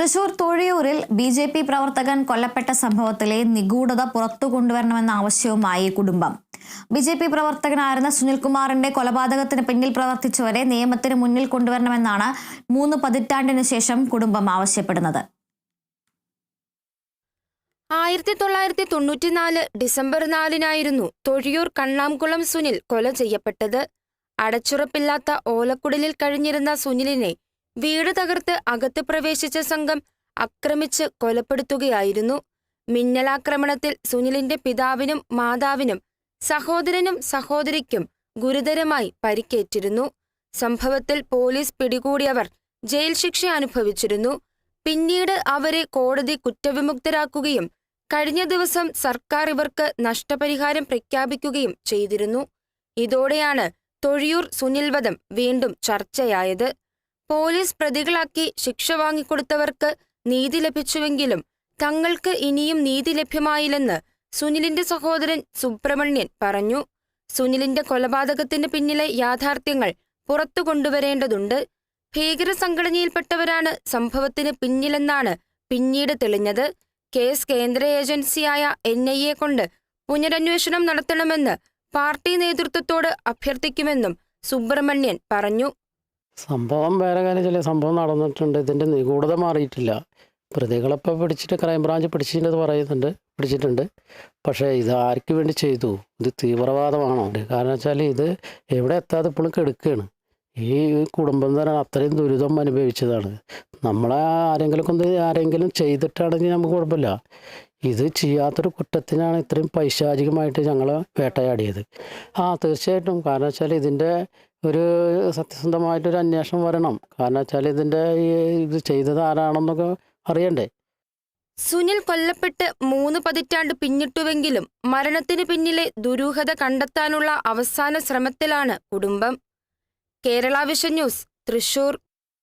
തൃശൂർ തൊഴിയൂരിൽ B J P പ്രവർത്തകൻ കൊല്ലപ്പെട്ട സംഭവത്തിലെ നിഗൂഢത പുറത്തു കൊണ്ടുവരണമെന്ന ആവശ്യവുമായി കുടുംബം. ബി ജെ പി പ്രവർത്തകനായിരുന്ന സുനിൽകുമാറിന്റെ കൊലപാതകത്തിന് പിന്നിൽ പ്രവർത്തിച്ചവരെ നിയമത്തിന് മുന്നിൽ കൊണ്ടുവരണമെന്നാണ് മൂന്ന് പതിറ്റാണ്ടിനു ശേഷം കുടുംബം ആവശ്യപ്പെടുന്നത്. ആയിരത്തി തൊള്ളായിരത്തി തൊണ്ണൂറ്റിനാല് ഡിസംബർ നാലിനായിരുന്നു തൊഴിയൂർ കണ്ണാംകുളം സുനിൽ കൊല ചെയ്യപ്പെട്ടത്. അടച്ചുറപ്പില്ലാത്ത ഓലക്കുടലിൽ കഴിഞ്ഞിരുന്ന സുനിലിനെ വീട് തകർത്ത് അകത്ത് പ്രവേശിച്ച സംഘം ആക്രമിച്ച് കൊലപ്പെടുത്തുകയായിരുന്നു. മിന്നലാക്രമണത്തിൽ സുനിലിന്റെ പിതാവിനും മാതാവിനും സഹോദരനും സഹോദരിക്കും ഗുരുതരമായി പരിക്കേറ്റിരുന്നു. സംഭവത്തിൽ പോലീസ് പിടികൂടിയവർ ജയിൽ ശിക്ഷ അനുഭവിച്ചിരുന്നു. പിന്നീട് അവരെ കോടതി കുറ്റവിമുക്തരാക്കുകയും കഴിഞ്ഞ ദിവസം സർക്കാർ ഇവർക്ക് നഷ്ടപരിഹാരം പ്രഖ്യാപിക്കുകയും ചെയ്തിരുന്നു. ഇതോടെയാണ് തൊഴിയൂർ സുനിൽവധം വീണ്ടും ചർച്ചയായത്. പോലീസ് പ്രതികളാക്കി ശിക്ഷ വാങ്ങിക്കൊടുത്തവർക്ക് നീതി ലഭിച്ചുവെങ്കിലും തങ്ങൾക്ക് ഇനിയും നീതി ലഭ്യമായില്ലെന്ന് സുനിലിന്റെ സഹോദരൻ സുബ്രഹ്മണ്യൻ പറഞ്ഞു. സുനിലിന്റെ കൊലപാതകത്തിന് പിന്നിലെ യാഥാർത്ഥ്യങ്ങൾ പുറത്തു കൊണ്ടുവരേണ്ടതുണ്ട്. ഭീകര സംഘടനയിൽപ്പെട്ടവരാണ് സംഭവത്തിന് പിന്നിലെന്നാണ് പിന്നീട് തെളിഞ്ഞത്. കേസ് കേന്ദ്ര ഏജൻസിയായ എൻ ഐ എ കൊണ്ട് പുനരന്വേഷണം നടത്തണമെന്ന് പാർട്ടി നേതൃത്വത്തോട് അഭ്യർത്ഥിക്കുമെന്നും സുബ്രഹ്മണ്യൻ പറഞ്ഞു. സംഭവം വേറെ കാര്യം ചില സംഭവം നടന്നിട്ടുണ്ട്. ഇതിന്റെ നിഗൂഢത മാറിയിട്ടില്ല. പ്രതികളൊക്കെ പിടിച്ചിട്ട് ക്രൈംബ്രാഞ്ച് പിടിച്ചിട്ട് പറയുന്നുണ്ട് പിടിച്ചിട്ടുണ്ട്. പക്ഷേ ഇത് ആർക്ക് വേണ്ടി ചെയ്തു? ഇത് തീവ്രവാദമാണോ? കാരണം വെച്ചാൽ ഇത് എവിടെ എത്താതെ ഇപ്പോഴും കെടുക്കുകയാണ് ഈ കുടുംബം തന്നെ അത്രയും ദുരിതം അനുഭവിച്ചതാണ്. നമ്മളെ ആരെങ്കിലും കൊണ്ട് ആരെങ്കിലും ചെയ്തിട്ടാണെങ്കിൽ നമുക്ക് കുഴപ്പമില്ല. ഇത് ചെയ്യാത്തൊരു കുറ്റത്തിനാണ് ഇത്രയും പൈശാചികമായിട്ട് ഞങ്ങൾ വേട്ടയാടിയത്. ആ തീർച്ചയായിട്ടും. കാരണം വെച്ചാൽ ഇതിന്റെ ഒരു സത്യസന്ധമായിട്ടൊരു അന്വേഷണം വരണം. കാരണം വെച്ചാൽ ഇതിന്റെ ഇത് ചെയ്തത് ആരാണെന്നൊക്കെ അറിയണ്ടേ? സുനിൽ കൊല്ലപ്പെട്ട് മൂന്ന് പതിറ്റാണ്ട് പിന്നിട്ടുവെങ്കിലും മരണത്തിന് പിന്നിലെ ദുരൂഹത കണ്ടെത്താനുള്ള അവസാന ശ്രമത്തിലാണ് കുടുംബം. Kerala vision news Thrissur.